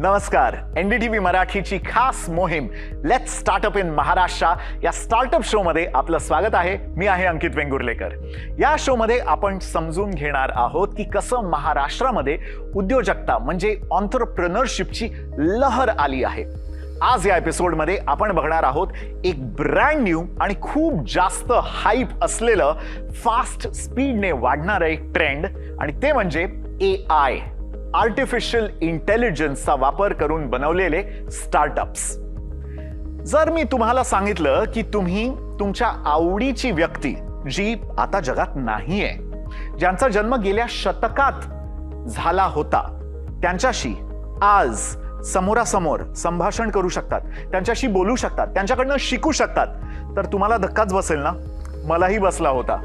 नमस्कार. एनडीटीव्ही मराठीची खास मोहीम लेट स्टार्टअप इन महाराष्ट्र या स्टार्टअप शोमध्ये आपलं स्वागत आहे. मी आहे अंकित वेंगुर्लेकर. या शोमध्ये आपण समजून घेणार आहोत की कसं महाराष्ट्रामध्ये उद्योजकता म्हणजे ऑन्टरप्रनरशिपची लहर आली आहे. आज या एपिसोडमध्ये आपण बघणार आहोत एक ब्रँड न्यू आणि खूप जास्त हाईप असलेलं फास्ट स्पीडने वाढणारं एक ट्रेंड आणि ते म्हणजे ए आय आर्टिफिशियल इंटेलिजन्सचा वापर करून बनवलेले स्टार्टअप्स जर मी तुम्हाला सांगितलं की तुम्ही तुमच्या आवडीची व्यक्ती जी आता जगात नाहीये ज्यांचा जन्म गेल्या शतकात झाला होता त्यांच्याशी आज समोरासमोर संभाषण करू शकतात त्यांच्याशी बोलू शकतात त्यांच्याकडनं शिकू शकतात तर तुम्हाला धक्काच बसेल ना? मलाही बसला होता.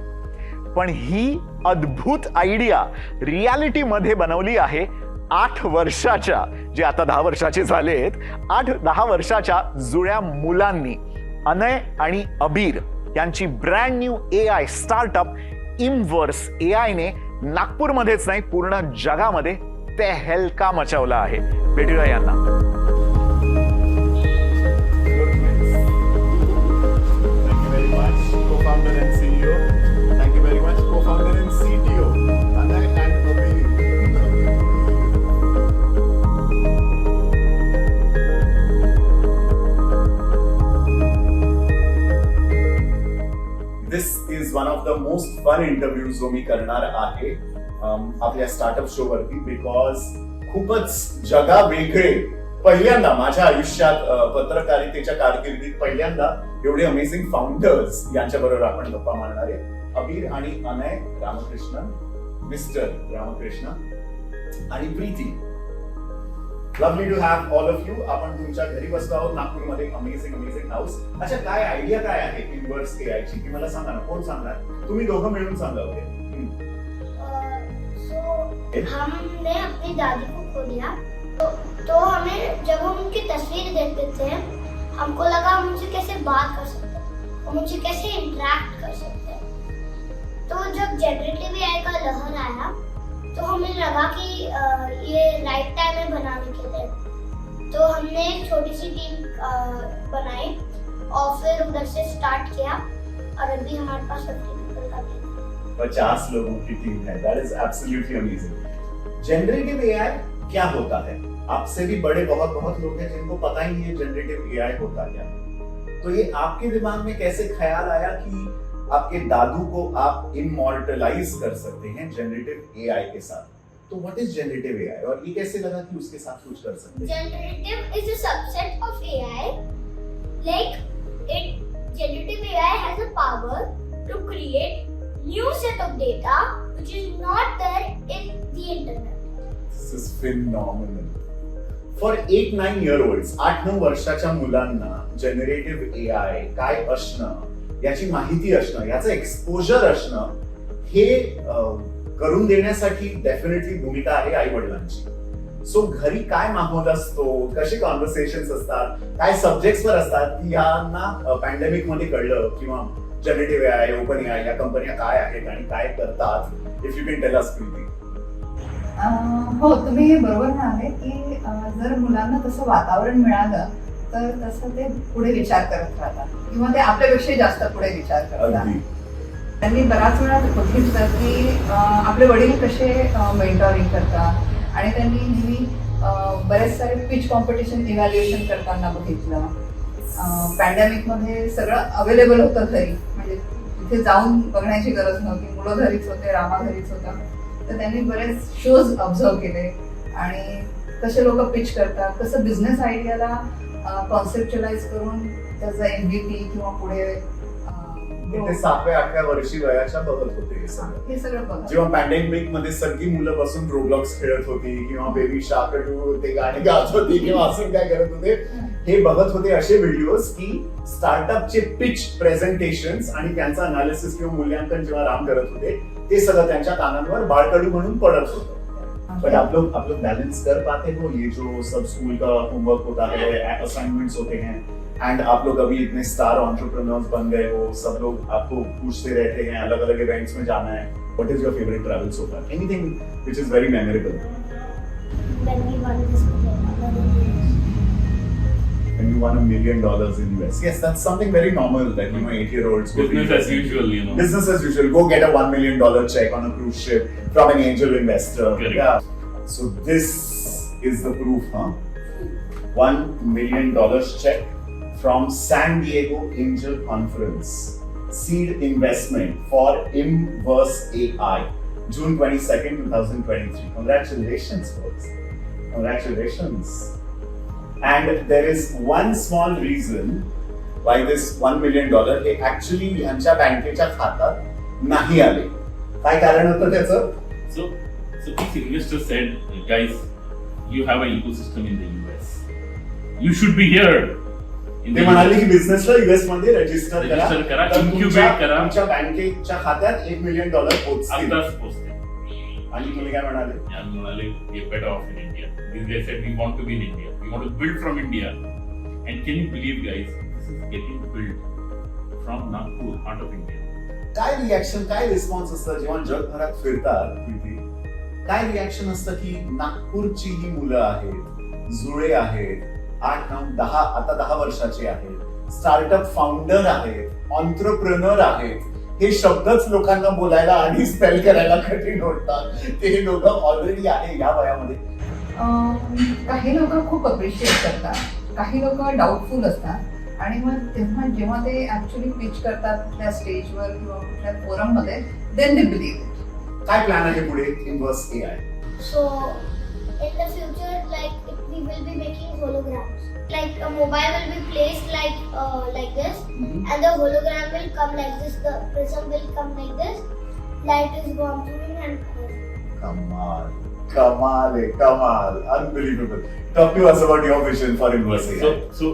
पण ही अद्भुत आयडिया रियालिटीमध्ये बनवली आहे आठ वर्षाच्या जे आता दहा वर्षाचे झाले आहेत आठ दहा वर्षाच्या जुळ्या मुलांनी अनय आणि अबीर यांची brand new A I startup Imverse A आयने नागपूरमध्येच नाही पूर्ण जगामध्ये ते हेलका मचवला आहे. भेटूया यांना. मोस्ट फन इंटरव्ह्यू जो मी करणार आहे आपल्या स्टार्टअप शो वरती बिकॉज खूपच जगा वेगळे. पहिल्यांदा माझ्या आयुष्यात पत्रकारितेच्या कारकिर्दीत पहिल्यांदा एवढे अमेझिंग फाउंडर्स यांच्या बरोबर आपण गप्पा मारणार आहे. अबीर आणि अनय रामकृष्ण मिस्टर रामकृष्ण आणि Preeti. Lovely to have all of you आपण तुमच्या घरी बसलो आहोत नागपूरमध्ये अमेझिंग अमेझिंग हाऊस अच्छा काय आयडिया काय आहे इनवर्स ए ची? ती मला सांगा ना कोण सांगणार? तुम्ही दोघं मिळून सांगा होते सो हमने अपनी दादी को खो दिया। तो, तो हमें जब हम उनकी तस्वीर देखते थे हमको लगा हम उनसे कैसे बात कर सकते हैं हम उनसे कैसे इंटरेक्ट कर सकते हैं। तो जब जनरेटिव एआई का लहर आया तो हमें लगा कि ये राइट टाइम है बनाने के लिए। तो हमने एक छोटी सी टीम बनाई और फिर उधर से स्टार्ट किया और अभी हमारे पास फिफ्टी पीपल का टीम है पचास लोगों की टीम है। That is absolutely amazing generative AI क्या होता है? आपसे भी बड़े बहुत बहुत लोग हैं जिनको पता ही नहीं है जनरेटिव एआई होता क्या है। तो ये आपके दिमाग में कैसे ख्याल आया कि आपके दादू को आप इमोर्टलाइज कर सकते हैं जनरेटिव एआई के साथ? तो व्हाट इज़ जनरेटिव एआई और ये कैसे लगा कि उसके साथ कुछ कर सकते हैं? Generative is a subset of AI. Like it, generative AI has a power to create new set of data which is not there in the internet. This is phenomenal. For eight nine year old आठ नऊ वर्षाच्या मुलांना generative A I काय असणं याची माहिती असणं याचं एक्सपोजर असणं हे करून देण्यासाठी डेफिनेटली भूमिका आहे आई वडिलांची सो घरी काय माहोल असतो कसे कॉन्व्हर्सेशन असतात काय सब्जेक्ट्सवर असतात यांना पॅन्डेमिकमध्ये कळलं किंवा जनरेटिव्ह आय ओपन आय या कंपन्या काय आहेत आणि काय करतात if you can tell us हो तुम्ही बरोबर म्हणाले की जर मुलांना तसं वातावरण मिळालं तर तसं ते पुढे विचार करत राहतात. किंवा ते आपल्यापेक्षा जास्त पुढे विचार करतात. त्यांनी बराच वेळा बघितलं की आपले वडील कसे मेंटॉरिंग करतात. आणि त्यांनी नेहमी बरेच सारे पिच कॉम्पिटिशन इव्हॅल्युएशन करताना बघितलं. पॅन्डेमिकमध्ये सगळं अवेलेबल होतं घरी. म्हणजे तिथे जाऊन बघण्याची गरज नव्हती. मुलं घरीच होते रामा घरीच होता. तर त्यांनी बरेच शोज ऑब्झर्व केले. आणि कसे लोक पिच करतात कसं बिझनेस आयडियाला कॉन्सेप्च्युलाइज करून त्याचा एमबीपी किंवा पुढे अं, ते grow- सातव्या आठव्या वर्षी वयाच्या बघत होते हे सगळं. जेव्हा पॅन्डेमिकमध्ये सगळी मुलं बसून रोब्लॉक्स खेळत होती किंवा बेबी शार्क ते गाणी गात होती किंवा असं काय करत होते. हे बघत होते असे व्हिडिओज की स्टार्टअपचे पिच प्रेझेंटेशन आणि त्यांचं अनालिसिस किंवा मूल्यांकन जेव्हा राम करत होते ते सगळं त्यांच्या कानांवर बाळकडू म्हणून पडत होतं. बट आप लोग आप लोग बैलेंस कर पाते हो ये जो सब स्कूल का होमवर्क होता है असाइनमेंट्स होते हैं एंड आप लोग अभी इतने स्टार ऑन्टरप्रेन्योर्स बन गए हो सब लोग आपको पूछते रहते हैं अलग अलग इवेंट्स में जाना है. What is your favourite travel so far anything which is very memorable you won a million dollars in US. Yes, that's something very normal that you know eight year olds Business as usual, you know. Business as usual. Go get a one million dollar check on a cruise ship from an angel investor. Correct. Yeah. So this is the proof, huh? One million dollars check from San Diego Angel Conference. Seed investment for Inverse AI. June 22nd, 2023. Congratulations, folks. Congratulations. And there is one small reason why this one million dollar हे actually ह्यांच्या बँकेच्या खात्यात नाही आले काय कारण होतं त्याचं So, so these investors said, guys, you have an ecosystem in the US. You should be here. In ते म्हणाले US. की बिझनेसला युएसमध्ये रजिस्टर करा Register करा, तर incubate तुमच्या- करा. तुमच्या बँकेच्या खात्यात एक मिलियन डॉलर पोहोचतील आत्ताच पोचते आणि तुम्ही काय म्हणाले म्हणाले in India. These guys said we want to be in India. We want to build from India. And can you believe, guys, this is getting built from Nagpur, heart of India. काय reaction काय response असतं जेव्हा जगभरात फिरतात काय reaction असतं की नागपूरची ही मुलं आहेत जुळे आहेत आठ नऊ दहा आता दहा वर्षाचे आहेत स्टार्टअप फाउंडर आहेत ऑन्ट्रप्रेनर आहेत हे शब्दच लोकांना बोलायला आणि स्पेल करायला कठीण वाटतात ते हे लोक ऑलरेडी आहे या वयामध्ये. अं, काही लोक खूप अप्रिशिएट करतात. काही लोक डाऊटफुल असतात. आणि मग तेव्हा जेव्हा ते ऍक्च्युली पिच करतात त्या स्टेजवर किंवा कुठल्या फोरममध्ये देन दे बिलीव्ह काय प्लॅन आहे पुढे? Inverse A I So in mobile will be placed like uh, like this, and the hologram will come like this. The prism will come like this. Light is gone through it and color. कमाल कमाल आहे कमाल unbelievable talk to us about your vision for inverse a So, so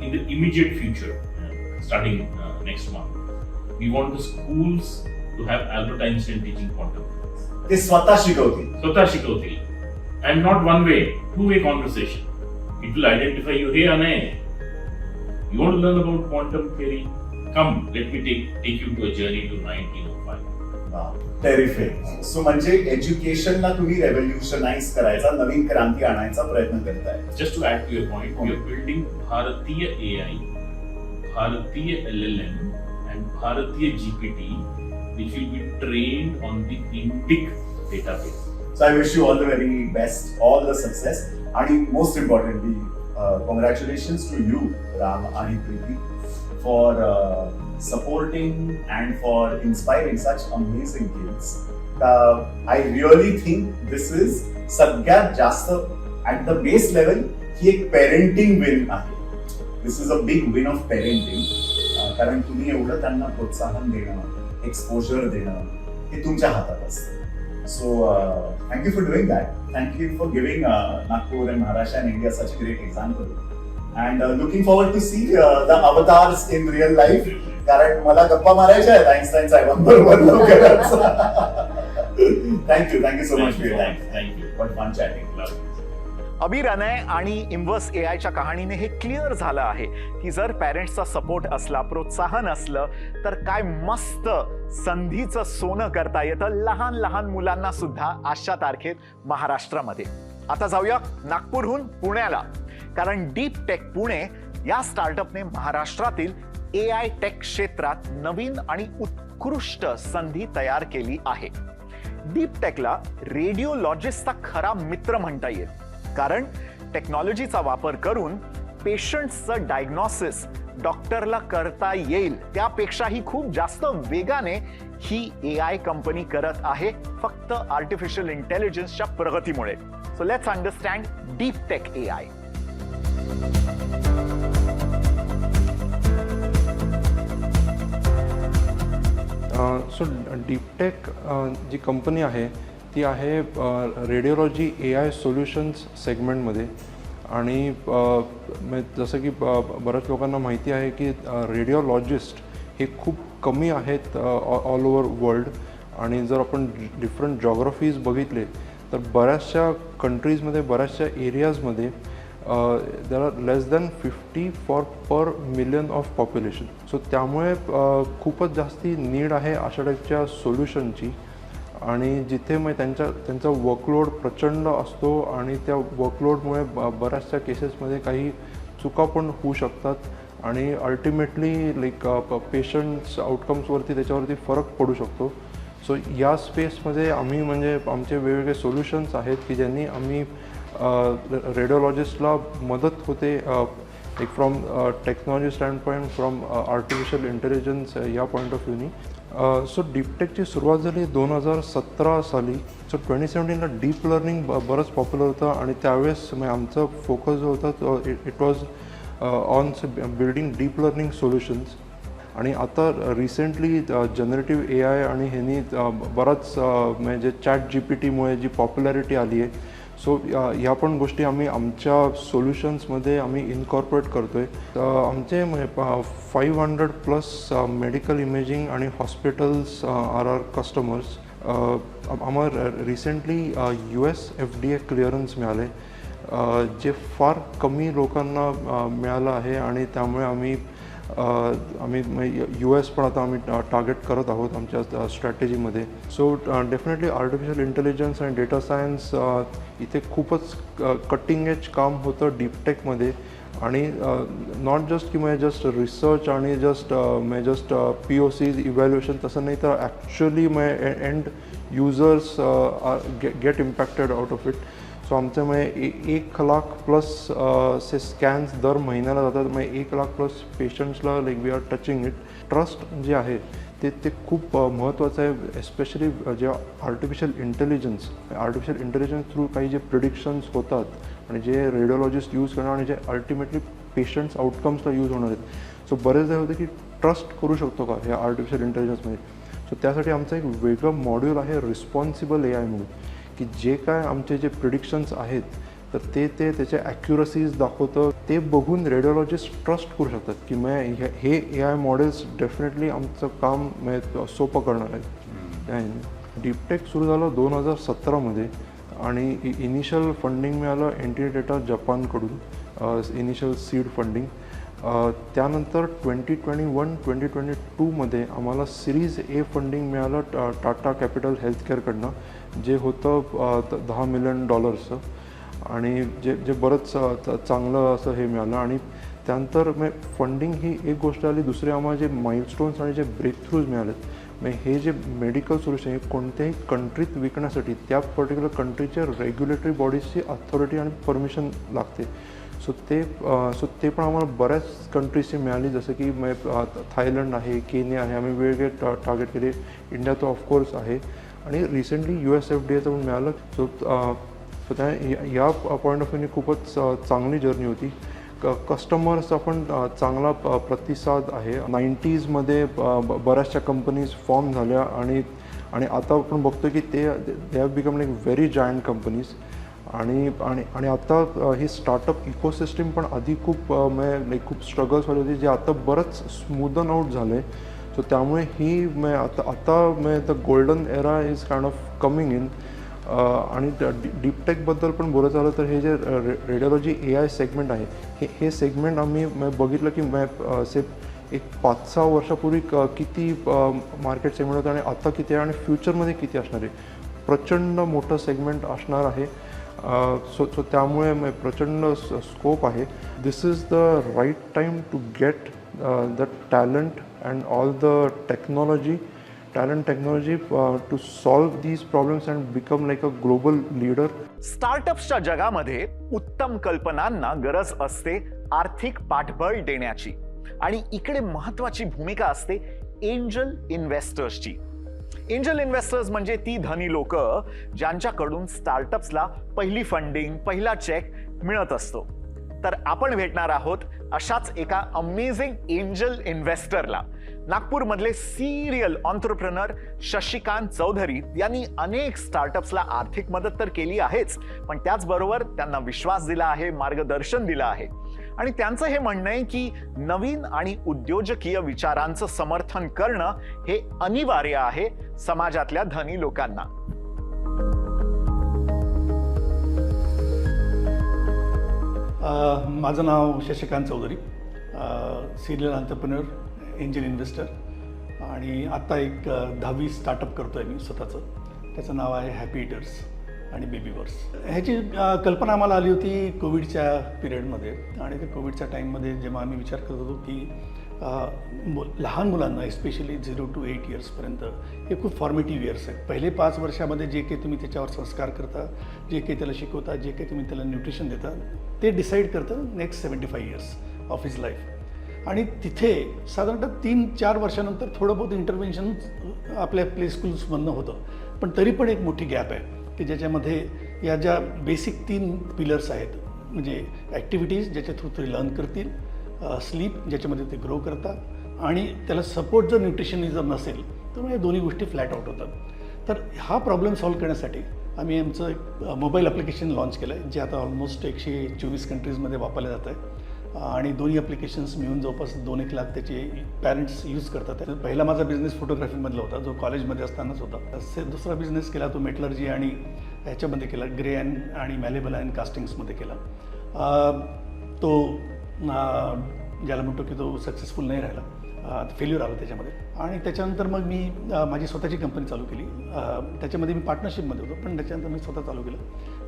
in the immediate future, uh, starting uh, next month, we want the schools to have Albert Einstein teaching quantum physics. ते स्वतः शिकवतील स्वतः शिकवतील and not one way, two way conversation. It will identify you. Hey, Anay, you want to learn about quantum theory? Come, let me take take you to a journey to 1905. Terrific so म्हणजे एज्युकेशनला तुम्ही रेव्होल्युशनाइज करायचा नवीन क्रांती आणायचा प्रयत्न करताय Just to add to your point, we are building Bharatiya AI, Bharatiya LLM, and Bharatiya GPT, which will be trained on the Indic database. So I wish you all the very best all the success आणि most importantly congratulation to you Ram आणि Preeti for supporting and for inspiring such amazing kids I really think this is सगळ्यात जास्त at the base level ही एक parenting win आहे this is a big win of parenting कारण तुम्ही एवढं त्यांना प्रोत्साहन देणं एक्सपोजर देणं हे तुमच्या हातात असतं. So uh, thank you for doing that. Thank you for giving uh, Nagpur and Maharashtra and India such a great example. And uh, looking forward to see uh, the avatars in real life. कारण मला गप्पा मारायच्या आहेत Einstein साहेबांबरोबर लवकरच thank you thank you so much for your time Thank you. But fun chatting अभिरनय आणि इम्वर्स ए आयच्या कहाणीने हे clear झालं आहे की जर पॅरेंट्सचा सपोर्ट असला प्रोत्साहन असलं तर काय मस्त संधीचं सोनं करता येतं लहान लहान मुलांना सुद्धा आजच्या तारखेत महाराष्ट्रामध्ये. आता जाऊया नागपूरहून पुण्याला. कारण डीप टेक पुणे या स्टार्टअपने महाराष्ट्रातील ए आय टेक क्षेत्रात नवीन आणि उत्कृष्ट संधी तयार केली आहे. डीप टेकला रेडिओलॉजिस्टचा खरा मित्र म्हणता येईल. कारण टेक्नॉलॉजीचा वापर करून पेशंट्सचं डायग्नॉसिस डॉक्टरला करता येईल. त्यापेक्षाही खूप जास्त वेगाने ही ए आय कंपनी करत आहे फक्त आर्टिफिशियल इंटेलिजन्सच्या प्रगतीमुळे. So let's understand deep tech A I so DeepTek G company आहे ती आहे रेडिओलॉजी ए आय सोल्युशन्स सेगमेंटमध्ये आणि जसं की ब- बऱ्याच लोकांना माहिती आहे की रेडिओलॉजिस्ट हे खूप कमी आहेत ऑल ओव्हर वर्ल्ड आणि जर आपण डिफरंट जॉग्रफीज बघितले तर बऱ्याचशा कंट्रीजमध्ये बऱ्याचशा एरियाजमध्ये there are less than fifty four per million of population so त्यामुळे खूपच जास्ती नीड आहे अशा टाईपच्या सोल्युशनची आणि जिथे मग त्यांच्या त्यांचा वर्कलोड प्रचंड असतो आणि त्या वर्कलोडमुळे ब बऱ्याचशा केसेसमध्ये काही चुका पण होऊ शकतात आणि अल्टिमेटली लाईक पेशंट्स आउटकम्सवरती त्याच्यावरती फरक पडू शकतो. सो या स्पेसमध्ये आम्ही म्हणजे आमचे वेगवेगळे सोल्युशन्स आहेत की ज्यांनी आम्ही रेडिओलॉजिस्टला मदत होते एक from technology standpoint from artificial intelligence या पॉईंट ऑफ व्ह्यूनी सो डीपटेकची सुरुवात झाली दोन हजार सतरा साली. सो ट्वेंटी सेवन्टीनला डीप लर्निंग ब बरंच पॉप्युलर होतं आणि त्यावेळेस म्हणजे आमचं फोकस जो होता तो it was on building deep learning solutions आणि आता रिसेंटली जनरेटिव्ह ए आय आणि ह्यांनी बराच म्हणजे चॅट जी पी टीमुळे जी पॉप्युलॅरिटी आली आहे सो ह्या पण गोष्टी आम्ही आमच्या सोल्युशन्समध्ये आम्ही इनकॉर्पोरेट करतो आहे आमचे five hundred plus medical imaging आणि हॉस्पिटल्स आर आर कस्टमर्स आम्हाला recently U S F D A clearance मिळाले. जे फार कमी लोकांना मिळालं आहे आणि त्यामुळे आम्ही आम्ही यू एस पण आता आम्ही टार्गेट करत आहोत आमच्या स्ट्रॅटेजीमध्ये सो डेफिनेटली आर्टिफिशियल इंटेलिजन्स आणि डेटा सायन्स इथे खूपच कटिंग एज काम होतं डीपटेकमध्ये आणि नॉट जस्ट की म्हणजे जस्ट रिसर्च आणि जस्ट म्हणजे just P O C evaluation तसं नाही तर ॲक्च्युअली म्हणजे end users get impacted out of it so आमच्यामुळे म्हणजे ए एक लाख प्लस से स्कॅन्स दर महिन्याला जातात. म्हणजे एक lakh plus पेशंट्सला like we are touching it trust जे आहे ते ते खूप महत्त्वाचं आहे. एस्पेशली जेव्हा artificial intelligence artificial intelligence through काही जे प्रिडिक्शन्स होतात आणि जे रेडिओलॉजिस्ट यूज करणार आणि जे अल्टिमेटली पेशंट्स आउटकम्सला यूज होणार आहेत. सो बरेचदा होते की ट्रस्ट करू शकतो का ह्या आर्टिफिशियल इंटेलिजन्समध्ये सो त्यासाठी आमचं एक वेगळं मॉड्यूल आहे रिस्पॉन्सिबल ए आय म्हणून. की जे काय आमचे जे प्रिडिक्शन्स आहेत तर ते ते त्याचे ॲक्युरसीज दाखवतं. ते बघून रेडिओलॉजिस्ट ट्रस्ट करू शकतात की मग हे- हे ए आय मॉडेल्स डेफिनेटली आमचं काम म्हणजे सोपं करणार आहेत. डीपटेक सुरू झालं दोन हजार सतरामध्ये आणि इनिशियल फंडिंग मिळालं एंटी डेटा जपानकडून इनिशियल सीड फंडिंग त्यानंतर twenty twenty one twenty twenty टूमध्ये आम्हाला सिरीज ए फंडिंग मिळालं टा टाटा कॅपिटल हेल्थकेअरकडनं जे होतं दहा मिलियन डॉलर्सचं. आणि जे जे बरंच चांगलं असं हे मिळालं. आणि त्यानंतर मग फंडिंग ही एक गोष्ट आली. दुसरी आम्हाला जे माइलस्टोन्स आणि जे ब्रेक थ्रूज मिळालेत मग हे जे मेडिकल सोल्युशन हे कोणत्याही कंट्रीत विकण्यासाठी त्या पर्टिक्युलर कंट्रीच्या रेग्युलेटरी बॉडीजची अथॉरिटी आणि परमिशन लागते. सो ते सो ते पण आम्हाला बऱ्याच कंट्रीजची मिळाली. जसं की थायलंड आहे केनिया आहे. आम्ही वेगवेगळे टा टार्गेट केले. इंडिया तर ऑफकोर्स आहे. आणि recently U S F D एचं पण मिळालं. सो सो त्या या- पॉईंट ऑफ व्ह्यूने खूपच uh, चांगली जर्नी होती. क कस्टमर्सचा पण चांगला uh, प्रतिसाद आहे. नाईन्टीजमध्ये uh, बऱ्याचशा कंपनीज फॉर्म झाल्या आणि आणि आता आपण बघतो की ते they have become like very giant companies आणि आणि आणि आता ही स्टार्टअप इकोसिस्टीम पण आधी खूप म्हणजे लाईक खूप स्ट्रगल्स वाली होती जे आता बरंच स्मूदन आउट झालं आहे सो त्यामुळे ही म्हणजे आता आता म्हणजे the golden era is kind of coming in आणि डीपटेकबद्दल पण बोलायचं झालं तर हे जे रेडिओलॉजी ए आय सेगमेंट आहे हे हे सेगमेंट आम्ही बघितलं की मॅ uh, से एक पाच सहा वर्षापूर्वी क किती uh, मार्केट सेगमेंट होतं आणि आता किती आहे आणि फ्युचरमध्ये किती असणार आहे. प्रचंड मोठं सेगमेंट असणार आहे. सो सो त्यामुळे प्रचंड स्कोप आहे. This is the right time to get the talent and all the technology talent technology uh, to solve these problems and become like a global leader. स्टार्टअप्सच्या जगामध्ये उत्तम कल्पनांना गरज असते आर्थिक पाठबळ देण्याची. आणि इकडे महत्वाची भूमिका असते एंजल इन्व्हेस्टर्सची एंजल इन्व्हेस्टर्स म्हणजे ती धनी लोक ज्यांच्याकडून स्टार्टअप्सला पहिली फंडिंग पहिला चेक मिळत असतो. तर आपण भेटणार आहोत अशाच एका अमेझिंग एंजल इन्व्हेस्टरला नागपूरमधले सिरियल ऑन्टरप्रनर शशिकांत चौधरी यांनी अनेक स्टार्टअप्सला आर्थिक मदत तर केली आहेच पण त्याचबरोबर त्यांना विश्वास दिला आहे मार्गदर्शन दिलं आहे. आणि त्यांचं हे म्हणणं आहे की नवीन आणि उद्योजकीय विचारांचं समर्थन करणं हे अनिवार्य आहे समाजातल्या धनी लोकांना. माझं नाव Shashikant Chaudhari. Serial entrepreneur angel investor आणि आत्ता एक दहावी स्टार्टअप करतो आहे मी स्वतःचं. त्याचं नाव आहे हॅपी इटर्स आणि बेबीवर्स ह्याची कल्पना आम्हाला आली होती कोविडच्या पिरियडमध्ये आणि त्या कोविडच्या टाईममध्ये जेव्हा आम्ही विचार करत होतो की मु- लहान मुलांना एस्पेशली झिरो टू एट इयर्सपर्यंत हे खूप फॉर्मेटिव्ह इयर्स आहेत. पहिले पाच वर्षामध्ये जे काही तुम्ही त्याच्यावर संस्कार करता जे काही त्याला शिकवता जे काही तुम्ही त्याला न्यूट्रिशन देता ते डिसाईड करतं next seventy five years of his life आणि तिथे साधारणतः तीन चार वर्षानंतर थोडं बहुत इंटरव्हेन्शन आपल्या प्ले स्कूल्समधनं होतं. पण तरी पण एक मोठी गॅप आहे की ज्याच्यामध्ये या ज्या बेसिक तीन पिलर्स आहेत म्हणजे ॲक्टिव्हिटीज ज्याच्या थ्रू ते लर्न करतील स्लीप ज्याच्यामध्ये ते ग्रो करतात आणि त्याला सपोर्ट जर न्यूट्रिशनिझम नसेल तर मग या दोन्ही गोष्टी फ्लॅट आउट होतात. तर हा प्रॉब्लेम सॉल्व्ह करण्यासाठी आम्ही आमचं एक मोबाईल ॲप्लिकेशन लॉन्च केलं आहे जे आता ऑलमोस्ट एकशे चोवीस कंट्रीजमध्ये वापरलं जातं आहे आणि दोन्ही ॲप्लिकेशन्स मिळून जवळपास दोन एक लाख त्याचे पॅरेंट्स यूज करतात. पहिला माझा बिझनेस फोटोग्राफीमधला होता जो कॉलेजमध्ये असतानाच होता. तसे दुसरा बिझनेस केला तो मेटलर्जी आणि ह्याच्यामध्ये केला ग्रे अँड आणि मॅलेबल अँड कास्टिंग्समध्ये केला. तो ज्याला म्हणतो की तो सक्सेसफुल नाही राहिला. फेल्युअर आला त्याच्यामध्ये. आणि त्याच्यानंतर मग मी माझी स्वतःची कंपनी चालू केली. त्याच्यामध्ये मी पार्टनरशिपमध्ये होतो पण त्याच्यानंतर मी स्वतः चालू केलं.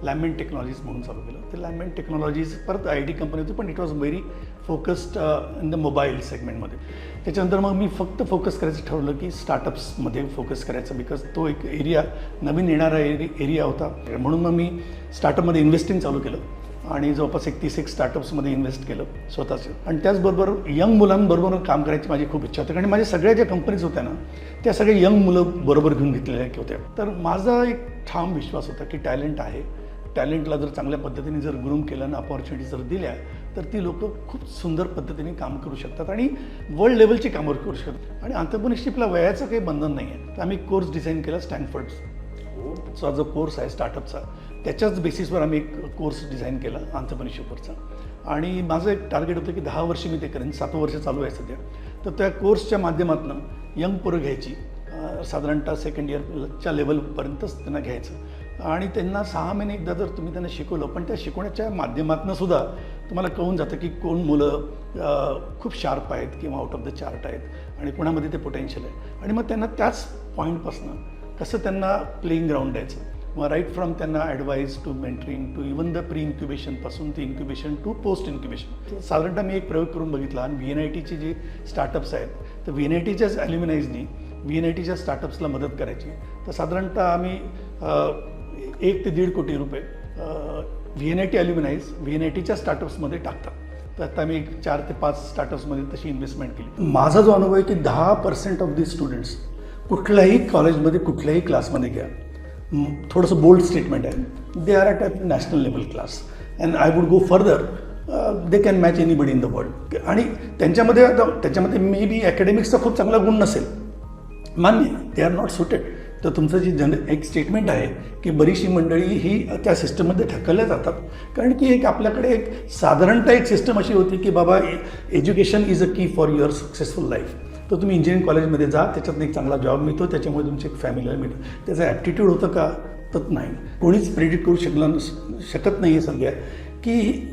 लॅमेंट टेक्नॉलॉजीज म्हणून चालू केलं. ते लॅमेंट टेक्नॉलॉजीज परत आय टी कंपनी होती पण it was very focused in the mobile सेगमेंटमध्ये त्याच्यानंतर मग मी फक्त फोकस करायचं ठरवलं की स्टार्टअप्समध्ये फोकस करायचं बिकॉज तो एक एरिया नवीन येणारा एरिया होता. म्हणून मग मी स्टार्टअपमध्ये इन्व्हेस्टिंग चालू केलं. आणि जवळपास एक तीस एक स्टार्टअप्समध्ये इन्व्हेस्ट केलं स्वतःचं. आणि त्याचबरोबर यंग मुलांबरोबर काम करायची माझी खूप इच्छा होती. कारण माझ्या सगळ्या ज्या कंपनीज होत्या ना त्या सगळ्या यंग मुलं बरोबर घेऊन घेतलेल्या होत्या. तर माझा एक ठाम विश्वास होता की टॅलेंट आहे. टॅलेंटला जर चांगल्या पद्धतीने जर ग्रूम केलं आणि अपॉर्च्युनिटी जर दिल्या तर ती लोक खूप सुंदर पद्धतीने काम करू शकतात आणि वर्ल्ड लेवलची कामं करू शकतात. आणि आंतरप्रिनरशिपला वयाचं काही बंधन नाही आहे तर आम्ही कोर्स डिझाईन केला स्टॅनफर्ड चा जो कोर्स आहे स्टार्टअपचा त्याच्याच बेसिसवर आम्ही एक कोर्स डिझाईन केला आंतरप्रिनरशिपवरचा आणि माझं एक टार्गेट होतं की दहा वर्ष मी ते करेन. सात वर्ष चालू आहे सध्या. तर त्या कोर्सच्या माध्यमातून यंग पोरं घ्यायची साधारणतः सेकंड इयरच्या लेवलपर्यंतच त्यांना घ्यायचं. आणि त्यांना सहा महिने एकदा जर तुम्ही त्यांना शिकवलं पण त्या शिकवण्याच्या माध्यमातून सुद्धा तुम्हाला कळून जातं की कोण मुलं खूप शार्प आहेत किंवा आउट ऑफ द चार्ट आहेत आणि कोणामध्ये ते पोटेन्शियल आहे. आणि मग त्यांना त्याच पॉईंटपासून कसं त्यांना प्लेईंग ग्राउंड द्यायचं? मग राईट फ्रॉम त्यांना advice to mentoring to even the pre इन्क्युबेशनपासून ते इन्क्युबेशन टू पोस्ट इन्क्युबेशन साधारणतः मी एक प्रयोग करून बघितला. आणि व्ही एन आय टीचे जे स्टार्टअप्स आहेत तर व्ही एन आय टीच्याच ॲल्युमिनाईजनी व्ही एन आय टीच्या स्टार्टअप्सला मदत करायची. तर साधारणतः आम्ही एक ते दीड कोटी रुपये V N I T alumnis V N I टीच्या स्टार्टअप्समध्ये टाकतात. तर आता आम्ही एक चार ते पाच स्टार्टअप्समध्ये तशी इन्व्हेस्टमेंट केली. माझा जो अनुभव आहे की दहा पर्सेंट ऑफ दी स्टुडंट्स कुठल्याही कॉलेजमध्ये कुठल्याही क्लासमध्ये घ्या. म, थोडंसं बोल्ड स्टेटमेंट आहे. They are at a national level class and I would go further they can match anybody in the world आणि त्यांच्यामध्ये आता त्याच्यामध्ये मे बी अकॅडमिक्सचा खूप चांगला गुण नसेल. मान्य दे आर नॉट सुटेड तर तुमचं जी जन एक स्टेटमेंट आहे की बरीचशी मंडळी ही त्या सिस्टममध्ये ढकलल्या जातात. कारण की एक आपल्याकडे एक साधारणतः एक सिस्टम अशी होती की बाबा एज्युकेशन इज अ की फॉर युअर सक्सेसफुल लाईफ तर तुम्ही इंजिनिअरिंग कॉलेजमध्ये जा त्याच्यातनं एक चांगला जॉब मिळतो त्याच्यामुळे तुमची एक फॅमिलीला मिळतं. त्याचं ॲप्टिट्यूड होतं का? तर नाही. कोणीच प्रेडिक्ट करू शकलं शकत नाही आहे सगळ्या. की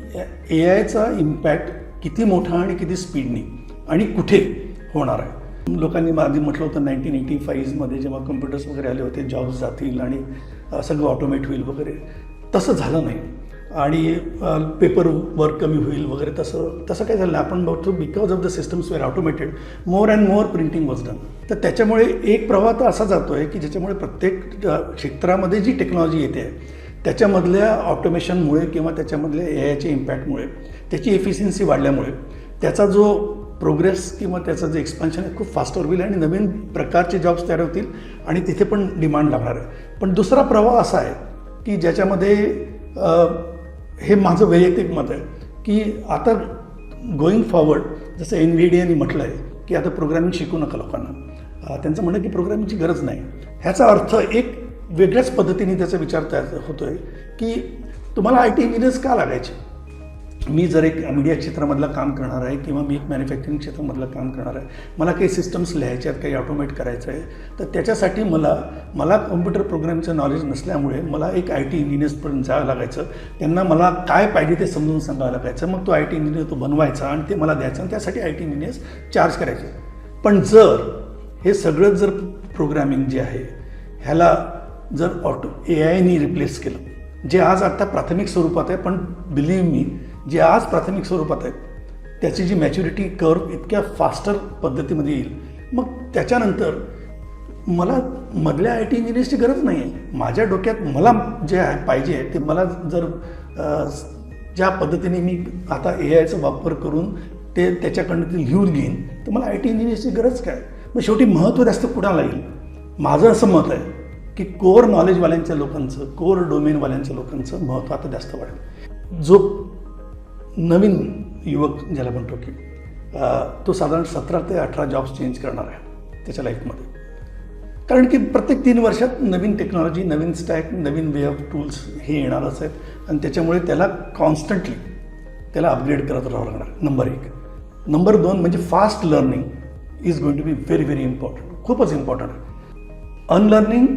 ए आयचा इम्पॅक्ट किती मोठा आणि किती स्पीडने आणि कुठे होणार आहे? लोकांनी आधी म्हटलं होतं नाईन्टीन एटी फाईव्हमध्ये जेव्हा कम्प्युटर्स वगैरे आले होते जॉब्स जातील आणि सगळं ऑटोमेट होईल वगैरे. तसं झालं नाही. आणि पेपर वर्क कमी होईल वगैरे तसं तसं काय झालं आपण बघतो because of the systems were automated more and more printing was done तर त्याच्यामुळे एक प्रवाह तर असा जातो आहे की ज्याच्यामुळे प्रत्येक क्षेत्रामध्ये जी टेक्नॉलॉजी येते आहे त्याच्यामधल्या ऑटोमेशनमुळे किंवा त्याच्यामधल्या ए आयच्या इम्पॅक्टमुळे त्याची एफिशियन्सी वाढल्यामुळे त्याचा जो प्रोग्रेस किंवा त्याचं जे एक्सपान्शन आहे खूप फास्टर होईल आणि नवीन प्रकारचे जॉब्स तयार होतील आणि तिथे पण डिमांड लागणार आहे. पण दुसरा प्रवाह असा आहे की ज्याच्यामध्ये हे माझं वैयक्तिक मत आहे की आता गोईंग फॉवर्ड जसं एन व्ही डी यांनी म्हटलं आहे की आता प्रोग्रामिंग शिकू नका लोकांना. त्यांचं म्हणणं की प्रोग्रामिंगची गरज नाही. ह्याचा अर्थ एक वेगळ्याच पद्धतीने त्याचा विचार तयार होतो आहे की तुम्हाला आय टी इंजिनियर्स का लागायचे? मी जर एक मीडिया क्षेत्रामधलं काम करणार आहे किंवा मी एक मॅन्युफॅक्चरिंग क्षेत्रामधलं काम करणार आहे मला काही सिस्टम्स लिहायच्या आहेत काही ऑटोमेट करायचं आहे तर त्याच्यासाठी मला मला कॉम्प्युटर प्रोग्रामचं नॉलेज नसल्यामुळे मला एक आय टी इंजिनियर्सपर्यंत जावं लागायचं. त्यांना मला काय पाहिजे ते समजून सांगावं लागायचं. मग तो आय टी इंजिनियर तो बनवायचा आणि ते मला द्यायचं आणि त्यासाठी आय टी इंजिनियर्स चार्ज करायचे. पण जर हे सगळं जर प्रोग्रामिंग जे आहे ह्याला जर ऑटो ए आयनी रिप्लेस केलं जे आज आत्ता प्राथमिक स्वरूपात आहे पण बिलीव्ह मी जे आज प्राथमिक स्वरूपात आहेत त्याची जी मॅच्युरिटी कर्व इतक्या फास्टर पद्धतीमध्ये येईल. मग त्याच्यानंतर मला मधल्या आय टी इंजिनियर्सची गरज नाही आहे. माझ्या डोक्यात मला जे आहे पाहिजे ते मला जर ज्या पद्धतीने मी आता ए आयचा वापर करून ते त्याच्याकडनं ते लिहून घेईन तर मला आय टी इंजिनियर्सची गरज काय? मग शेवटी महत्त्व जास्त कुणाला येईल? माझं असं मत आहे की कोर नॉलेजवाल्यांच्या लोकांचं कोर डोमेनवाल्यांच्या लोकांचं महत्त्व आता जास्त वाढेल. जो नवीन युवक ज्याला म्हणतो की तो साधारण सतरा ते अठरा जॉब्स चेंज करणार आहे त्याच्या लाईफमध्ये कारण की प्रत्येक तीन वर्षात नवीन टेक्नॉलॉजी नवीन स्टॅक नवीन वे ऑफ टूल्स हे येणारच आहेत. आणि त्याच्यामुळे त्याला कॉन्स्टंटली त्याला अपग्रेड करत राहावं लागणार. नंबर एक. नंबर दोन म्हणजे fast learning is going to be very very important खूपच इम्पॉर्टंट आहे. Unlearning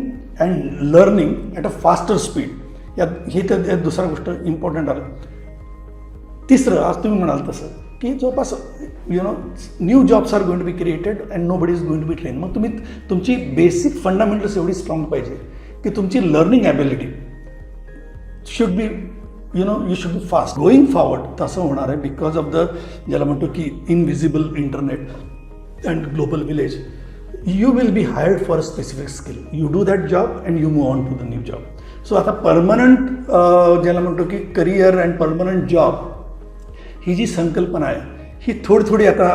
and learning at a faster speed यात हे तर दुसरा गोष्ट इम्पॉर्टंट आलं तिसरं आज तुम्ही म्हणाल तसं की जवळपास you know new jobs are going to be created and nobody is going to be train मग तुम्ही तुमची बेसिक फंडामेंटल्स एवढी स्ट्रॉंग पाहिजे की तुमची learning ability should be you know you should be fast going forward तसं होणार आहे बिकॉज ऑफ द ज्याला म्हणतो की invisible internet and global village you will be hired for a specific skill you do that job and you move on to the new job so आता permanent ज्याला म्हणतो की करिअर अँड परमनंट जॉब ही जी संकल्पना आहे ही थोडी थोडी आता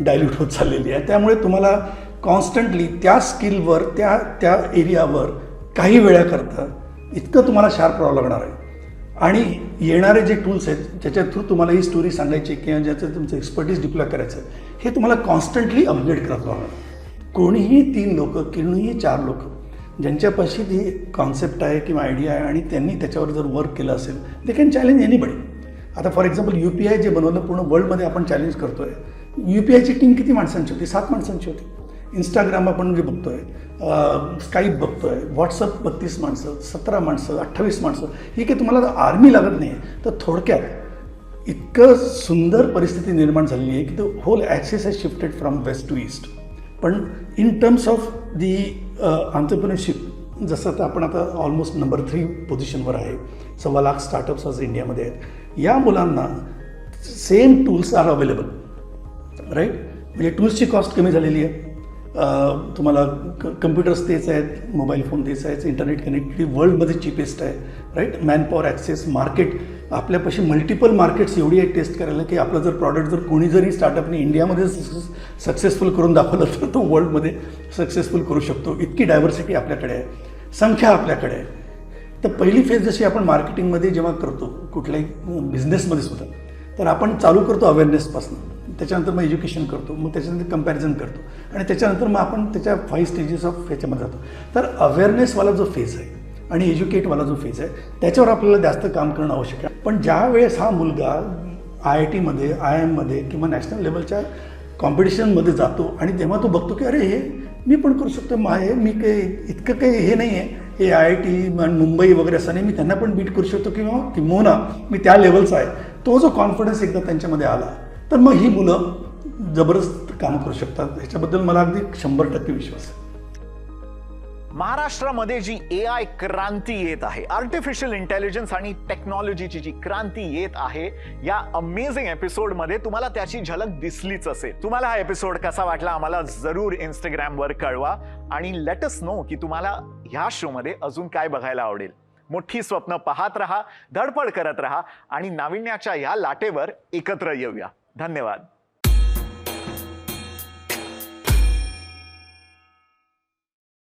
डायल्यूट होत चाललेली आहे. त्यामुळे तुम्हाला कॉन्स्टंटली त्या स्किलवर त्या त्या एरियावर काही वेळाकरता इतकं तुम्हाला शार्प राहावं लागणार आहे. आणि येणारे जे टूल्स आहेत ज्याच्या थ्रू तुम्हाला ही स्टोरी सांगायची किंवा ज्याचं तुमचं एक्सपर्टीज डिप्लॉय करायचं आहे हे तुम्हाला कॉन्स्टंटली अपग्रेड करत राहणार कोणीही तीन लोक किंवाही चार लोक ज्यांच्यापाशी ती कॉन्सेप्ट आहे किंवा आयडिया आहे आणि त्यांनी त्याच्यावर जर वर्क केलं असेल दे कॅन चॅलेंज एनीबडी आता for example U P I जे बनवलं पूर्ण वर्ल्डमध्ये आपण चॅलेंज करतो आहे यू पी आयची टीम किती माणसांची होती? सात माणसांची होती. इंस्टाग्राम आपण जे बघतो आहे स्काईप बघतो आहे व्हॉट्सअप बत्तीस माणसं सतरा माणसं अठ्ठावीस माणसं ही काही तुम्हाला आर्मी लागत नाही. आहे तर थोडक्यात इतकं सुंदर परिस्थिती निर्माण झालेली आहे की the whole access has shifted from west to east पण in terms of the entrepreneurship जसं आता आपण आता ऑलमोस्ट नंबर थ्री पोझिशनवर आहे. सव्वा लाख स्टार्टअप्स आज इंडियामध्ये आहेत. या मुलांना same tools are available right म्हणजे टूल्सची कॉस्ट कमी झालेली आहे. तुम्हाला क कम्प्युटर्स तेच आहेत मोबाईल फोन तेच आहेत इंटरनेट कनेक्टिव्हिटी वर्ल्डमध्ये चिपेस्ट आहे राईट मॅनपॉवर ॲक्सेस मार्केट आपल्यापाशी मल्टिपल मार्केट्स एवढी आहे टेस्ट करायला की आपलं जर प्रॉडक्ट जर कोणी जरी स्टार्टअपने इंडियामध्ये सक्सेसफुल करून दाखवलं तर तो वर्ल्डमध्ये सक्सेसफुल करू शकतो. इतकी डायव्हर्सिटी आपल्याकडे आहे. संख्या आपल्याकडे आहे. तर पहिली फेज जशी आपण मार्केटिंगमध्ये जेव्हा करतो कुठल्याही बिझनेसमध्ये सुद्धा तर आपण चालू करतो अवेअरनेसपासून त्याच्यानंतर मग एज्युकेशन करतो मग त्याच्यानंतर कंपॅरिझन करतो आणि त्याच्यानंतर मग आपण त्याच्या फाईव्ह स्टेजेस ऑफ ह्याच्यामध्ये जातो. तर अवेअरनेसवाला जो फेज आहे आणि एज्युकेटवाला जो फेज आहे त्याच्यावर आपल्याला जास्त काम करणं आवश्यक आहे. पण ज्या वेळेस हा मुलगा आय आय टीमध्ये आय एममध्ये किंवा नॅशनल लेवलच्या कॉम्पिटिशनमध्ये जातो आणि तेव्हा तो बघतो की अरे हे मी पण करू शकतो. मा मी काही इतकं काही हे नाही आहे हे आय आय टी मुंबई वगैरे असं नाही. मी त्यांना पण बीट करू शकतो किंवा किंवा मी त्या लेवलचा आहे. तो जो कॉन्फिडन्स एकदा त्यांच्यामध्ये आला तर मग ही मुलं जबरदस्त कामं करू शकतात. ह्याच्याबद्दल मला अगदी शंभर टक्के विश्वास आहे. महाराष्ट्रामध्ये जी ए आय क्रांती येत आहे आर्टिफिशियल इंटेलिजन्स आणि टेक्नॉलॉजीची जी क्रांती येत आहे या अमेझिंग एपिसोडमध्ये तुम्हाला त्याची झलक दिसलीच असेल. तुम्हाला हा एपिसोड कसा वाटला आम्हाला जरूर इंस्टाग्रामवर कळवा आणि लेटस नो की तुम्हाला ह्या शोमध्ये अजून काय बघायला आवडेल. मोठी स्वप्न पाहत रहा धडपड करत रहा आणि नाविन्याच्या या लाटेवर एकत्र येऊया. धन्यवाद.